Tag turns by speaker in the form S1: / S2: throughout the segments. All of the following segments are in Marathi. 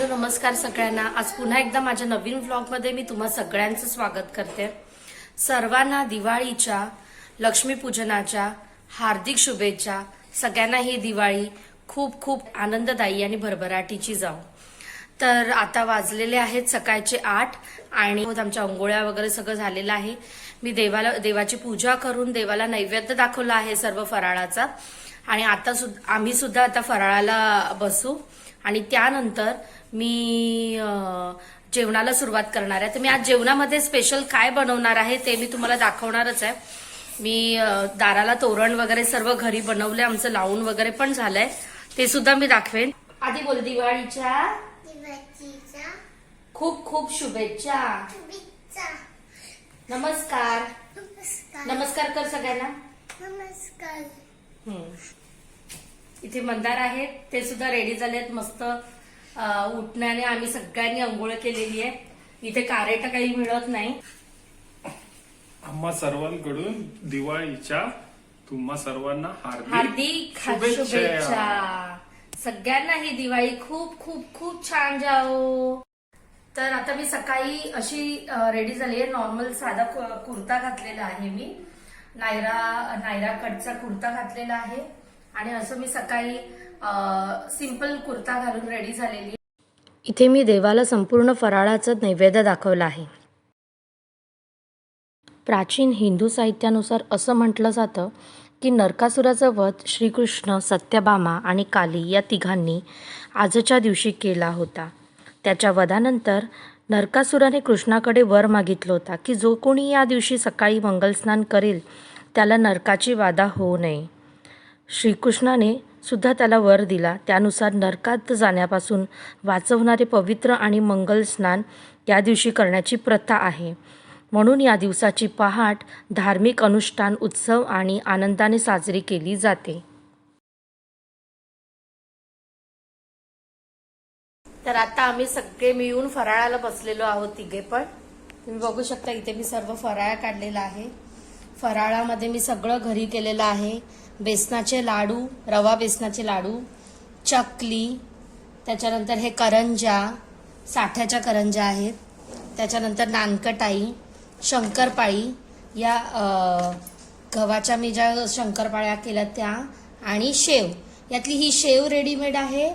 S1: हॅलो नमस्कार सगळ्यांना. आज पुन्हा एकदा माझ्या नवीन व्लॉगमध्ये मी तुम्हा सगळ्यांचं स्वागत करते. सर्वांना दिवाळीच्या लक्ष्मीपूजनाच्या हार्दिक शुभेच्छा. सगळ्यांना ही दिवाळी खूप खूप आनंददायी आणि भरभराटीची जाऊ तर आता वाजलेले आहेत सकाळचे आठ आणि आमच्या अंघोळ्या वगैरे सगळं झालेलं आहे. मी देवाला देवाची पूजा करून देवाला नैवेद्य दाखवला आहे सर्व फराळाचा. आणि आता सुद्धा आम्ही सुद्धा आता फराळाला बसू. आणि त्यानंतर मी जेवणाला सुरुवात करणार आहे. तर मी आज जेवणामध्ये स्पेशल काय बनवणार आहे ते मी तुम्हाला दाखवणारच आहे. मी दाराला तोरण वगैरे सर्व घरी बनवले आमचं लावून वगैरे पण झालंय. ते सुद्धा मी दाखवेन. आधी बोल दिवाळीच्या
S2: दिवाळीचा
S1: खूप खूप शुभेच्छा.
S2: शुभेच्छा.
S1: नमस्कार.
S2: नमस्कार.
S1: कर सगळ्यांना.
S2: नमस्कार.
S1: इथे मंदार आहेत. ते सुद्धा रेडी झालेत. मस्त उठण्याने आम्ही सगळ्यांनी आंघोळ केलेली आहे. इथे कारेट काही मिळत नाही.
S3: आम्हा सर्वांकडून दिवाळीच्या तुम्हा सर्वांना हार्दिक
S1: हार्दिक
S3: शुभेच्छा.
S1: सगळ्यांना ही दिवाळी खूप खूप खूप छान जाओ. तर आता मी सकाळी अशी रेडी झाली आहे. नॉर्मल साधा कुर्ता घातलेला आहे मी. नायरा नायरा कटचा कुर्ता घातलेला आहे. आणि असं मी सकाळी सिंपल कुर्ता घालून रेडी झालेली. इथे मी देवाला संपूर्ण फराळाचं नैवेद्य दाखवलं आहे. प्राचीन हिंदू साहित्यानुसार असं म्हटलं जातं की नरकासुराचं वध श्रीकृष्ण सत्यभामा आणि काली या तिघांनी आजच्या दिवशी केला होता. त्याच्या वधानंतर नरकासुराने कृष्णाकडे वर मागितलं होता की जो कोणी या दिवशी सकाळी मंगलस्नान करेल त्याला नरकाची बाधा होऊ नये. श्रीकृष्णाने सुद्धा त्याला वर दिला. त्यानुसार नरकात जाण्यापासून वाचवणारे पवित्र आणि मंगल स्नान या दिवशी करण्याची प्रथा आहे. म्हणून या दिवसाची पहाट धार्मिक अनुष्ठान उत्सव आणि आनंदाने साजरी केली जाते. तर आता आम्ही सगळे मिळून फराळाला बसलेलो आहोत तिघे पण. तुम्ही बघू शकता इथे मी सर्व फराळ काढलेला आहे. फराळामध्ये मी सगळं घरी केलेलं आहे. बेसनाचे लाडू रवा बेसनाचे लाडू चकली त्याच्यानंतर हे करंजा साठ्याच्या करंजा आहेत. त्याच्यानंतर नानकटाई शंकरपाळी या गव्हाच्या मी ज्या शंकरपाळ्या केल्या त्या आणि शेव. यातली ही शेव रेडीमेड आहे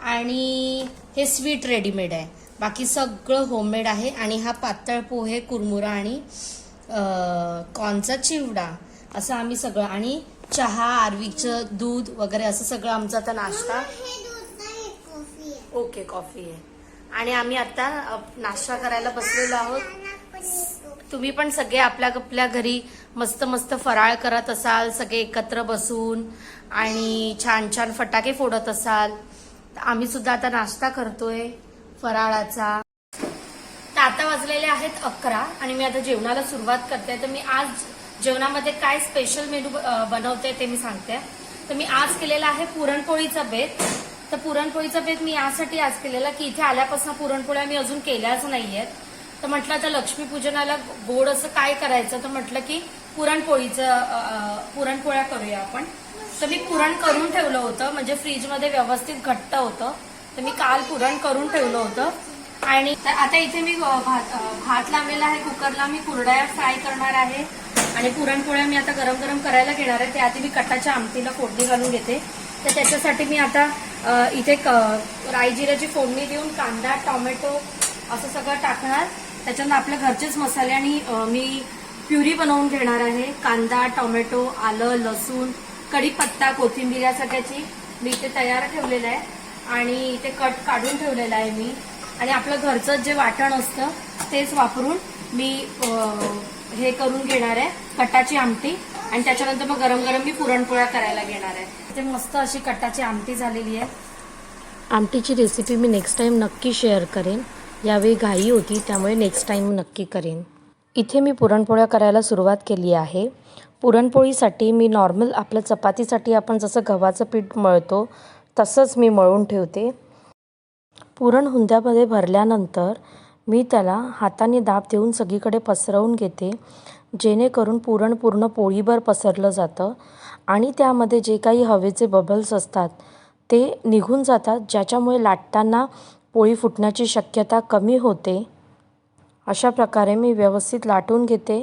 S1: आणि हे स्वीट रेडीमेड आहे. बाकी सगळं होममेड आहे आणि हा पातळ पोहे कुरमुरा आणि कॉर्नचा चिवडा असं आम्ही सगळं आणि चहा आरवीचं दूध वगैरे असं सगळं आमचा आता नाश्ता. ओके कॉफी आहे. आणि आम्ही आता नाश्ता करायला बसलेलो आहोत. तुम्ही पण सगळे आपल्या आपल्या घरी मस्त मस्त फराळ करत असाल सगळे एकत्र बसून आणि छान छान फटाके फोडत असाल. आम्ही सुद्धा आता नाश्ता करतोय फराळाचा. तर आता वाजलेले आहेत अकरा आणि मी आता जेवणाला सुरुवात करते. तर मी आज जेवणामध्ये काय स्पेशल मेनू बनवते ते मी सांगते. तर मी आज केलेला आहे पुरणपोळीचा बेत. तर पुरणपोळीचा बेत मी यासाठी आज केलेला की इथे आल्यापासून पुरणपोळ्या मी अजून केल्याच नाहीयेत. तर म्हटलं आता लक्ष्मीपूजनाला गोड असं काय करायचं? तर म्हटलं की पुरणपोळीचं पुरणपोळ्या करूया आपण. तर मी पुरण करून ठेवलं होतं म्हणजे फ्रीजमध्ये व्यवस्थित घट्ट होतं. तर मी काल पुरण करून ठेवलं होतं. आणि आता इथे मी भात भात लावलेला आहे कुकरला मी कुरड्या फ्राय करणार आहे. आणि पुरणपोळ्या मी आता गरम गरम करायला घेणार आहे. त्याआधी मी कटाच्या आमटीला फोडणी घालून घेते. तर त्याच्यासाठी मी आता इथे क- फोडणी देऊन कांदा टोमॅटो असं सगळं टाकणार. त्याच्यानंतर आपल्या घरचेच मसाले आणि मी प्युरी बनवून घेणार आहे. कांदा टोमॅटो आलं लसूण कढीपत्ता कोथिंबीर या सगळ्याची मी इथे तयार ठेवलेलं आहे. आणि इथे कट काढून ठेवलेलं आहे मी. आणि आपलं घरचं जे वाटण असतं तेच वापरून मी हे करून घेणार आहे कटाची आमटी. आणि त्याच्यानंतर मग गरम गरम मी पुरणपोळ्या करायला घेणार आहे. ते मस्त अशी कटाची आमटी झालेली आहे. आमटीची रेसिपी मी नेक्स्ट टाईम नक्की शेअर करेन. यावेळी घाई होती त्यामुळे नेक्स्ट टाईम नक्की करेन. इथे मी पुरणपोळ्या करायला सुरुवात केली आहे. पुरणपोळीसाठी मी नॉर्मल आपल्या चपातीसाठी आपण जसं गव्हाचं पीठ मळतो तसंच मी मळून ठेवते. पुरण हुंद्यामध्ये भरल्यानंतर मी त्याला हाताने दाब देऊन सगळीकडे पसरवून घेते जेणेकरून पुरण पूर्ण पोळीभर पसरलं जातं आणि त्यामध्ये जे काही हवेचे बबल्स असतात ते निघून जातात ज्याच्यामुळे लाटताना पोळी फुटण्याची शक्यता कमी होते. अशा प्रकारे मी व्यवस्थित लाटून घेते.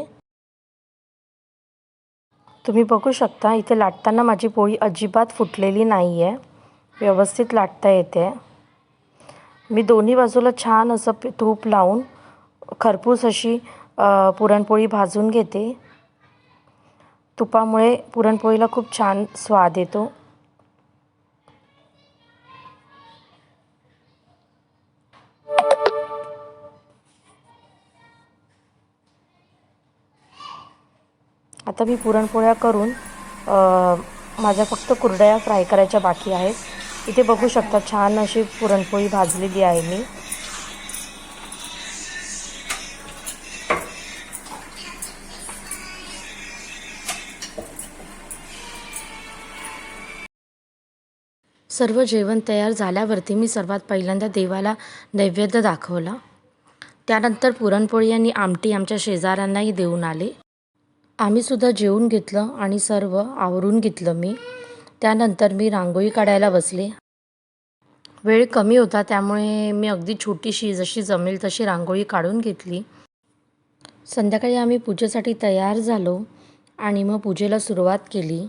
S1: तुम्ही बघू शकता इथे लाटताना माझी पोळी अजिबात फुटलेली नाही आहे व्यवस्थित लाटता येते. मी दोन्ही बाजूला छान असं तूप लावून खरपूस अशी पुरणपोळी भाजून घेते. तुपामुळे पुरणपोळीला खूप छान स्वाद येतो. आता मी पुरणपोळ्या करून माझ्या फक्त कुरड्या फ्राय करायच्या बाकी आहेत. इथे बघू शकता छान अशी पुरणपोळी भाजलेली आहे मी. सर्व जेवण तयार झाल्यावरती मी सर्वात पहिल्यांदा देवाला नैवेद्य दाखवला. त्यानंतर पुरणपोळी आणि आमटी आमच्या शेजाऱ्यांनाही देऊन आले. आम्हीसुद्धा जेवून घेतलं आणि सर्व आवरून घेतलं मी. त्यानंतर मी रांगोळी काढायला बसले. वेळ कमी होता त्यामुळे मी अगदी छोटीशी जशी जमेल तशी रांगोळी काढून घेतली. संध्याकाळी आम्ही पूजेसाठी तयार झालो आणि मग पूजेला सुरुवात केली.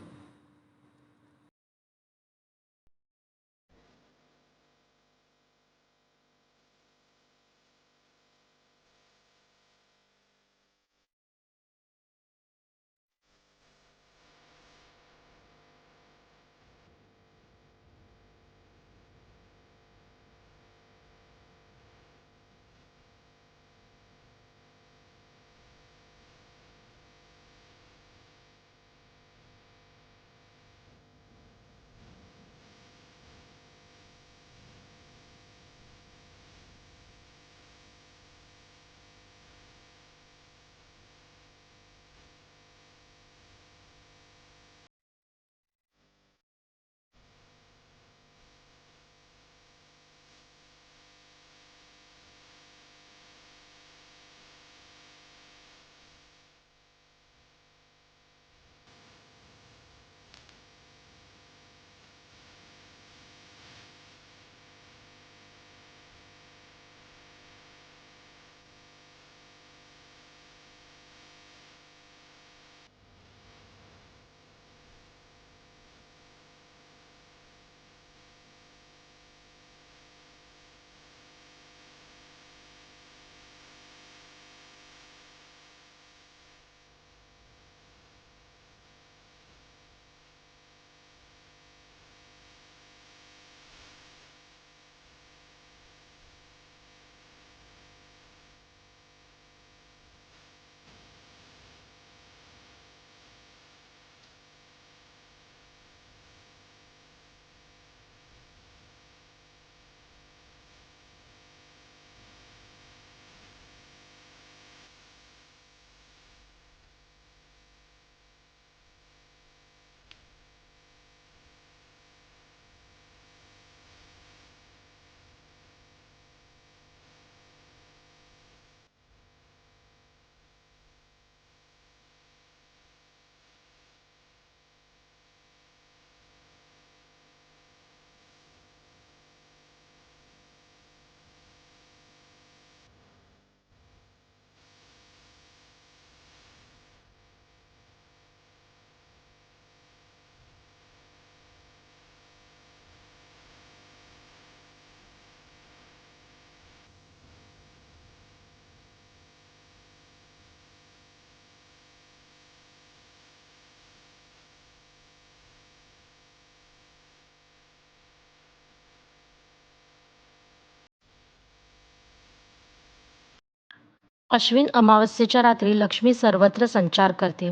S1: अश्विन अमावस्येच्या रात्री लक्ष्मी सर्वत्र संचार करते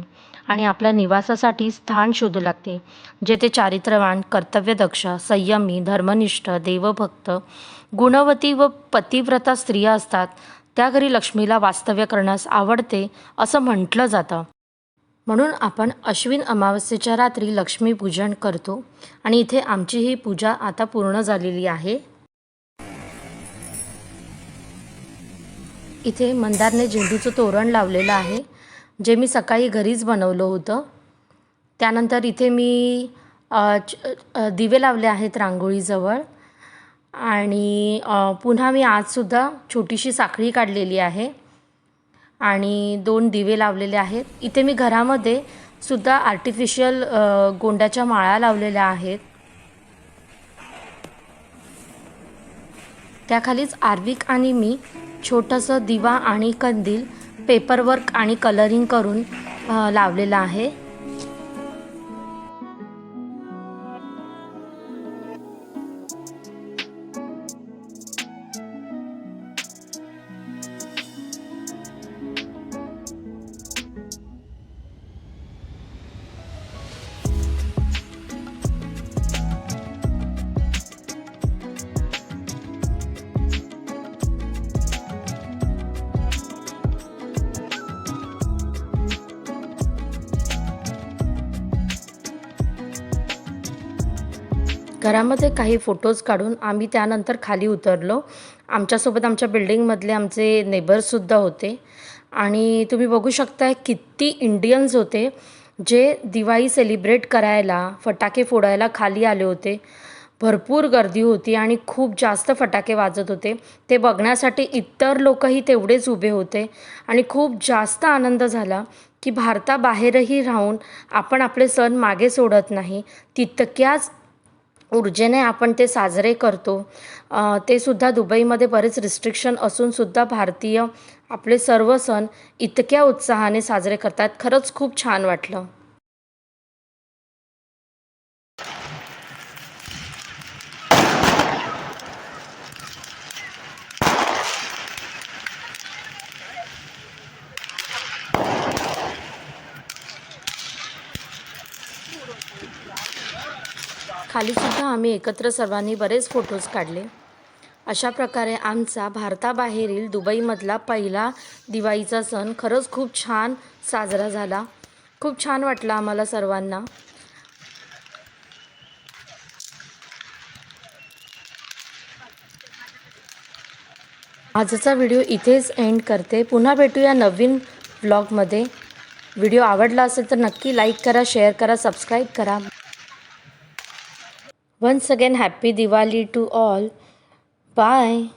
S1: आणि आपल्या निवासासाठी स्थान शोधू लागते जेथे चारित्र्यवान कर्तव्यदक्ष संयमी धर्मनिष्ठ देवभक्त गुणवती व पतिव्रता स्त्रिया असतात. त्या घरी लक्ष्मीला वास्तव्य करण्यास आवडते असं म्हटलं जातं. म्हणून आपण अश्विन अमावस्येच्या रात्री लक्ष्मीपूजन करतो आणि इथे आमची ही पूजा आता पूर्ण झालेली आहे. इथे मंदारने झेंडूचं तोरण लावलेलं आहे जे मी सकाळी घरीच बनवलं होतं. त्यानंतर इथे मी दिवे लावले आहेत रांगोळीजवळ. आणि पुन्हा मी आजसुद्धा छोटीशी साखळी काढलेली आहे आणि दोन दिवे लावलेले आहेत. इथे मी घरामध्ये सुद्धा आर्टिफिशियल गोंड्याच्या माळा लावलेल्या आहेत. त्याखालीच आर्विक आणि मी छोटंसं दिवा आणि कंदील पेपरवर्क आणि कलरिंग करून लावलेलं आहे. घरामध्ये काही फोटोज काढून आम्ही त्यानंतर खाली उतरलो. आमच्यासोबत आमच्या बिल्डिंगमधले आमचे नेबर्ससुद्धा होते. आणि तुम्ही बघू शकताय किती इंडियन्स होते जे दिवाळी सेलिब्रेट करायला फटाके फोडायला खाली आले होते. भरपूर गर्दी होती आणि खूप जास्त फटाके वाजत होते. ते बघण्यासाठी इतर लोकही तेवढेच उभे होते. आणि खूप जास्त आनंद झाला की भारताबाहेरही राहून आपण आपले सण मागे सोडत नाही. तितक्याच ऊर्जेने आपण ते साजरे करतो. ते सुद्धा दुबईमध्ये बरेच रिस्ट्रिक्शन असूनसुद्धा भारतीय आपले सर्व सण इतक्या उत्साहाने साजरे करतात. खरंच खूप छान वाटलं. खालीसुद्धा आम्ही एकत्र सर्वांनी बरेच फोटोज काढले. अशा प्रकारे आमचा भारताबाहेरील दुबईमधला पहिला दिवाळीचा सण खरंच खूप छान साजरा झाला. खूप छान वाटलं आम्हाला सर्वांना. आजचा व्हिडिओ इथेच एंड करते. पुन्हा भेटूया नवीन ब्लॉगमध्ये व्हिडिओ आवडला असेल तर नक्की लाईक करा शेअर करा सबस्क्राईब करा. Once again, happy Diwali to all. Bye.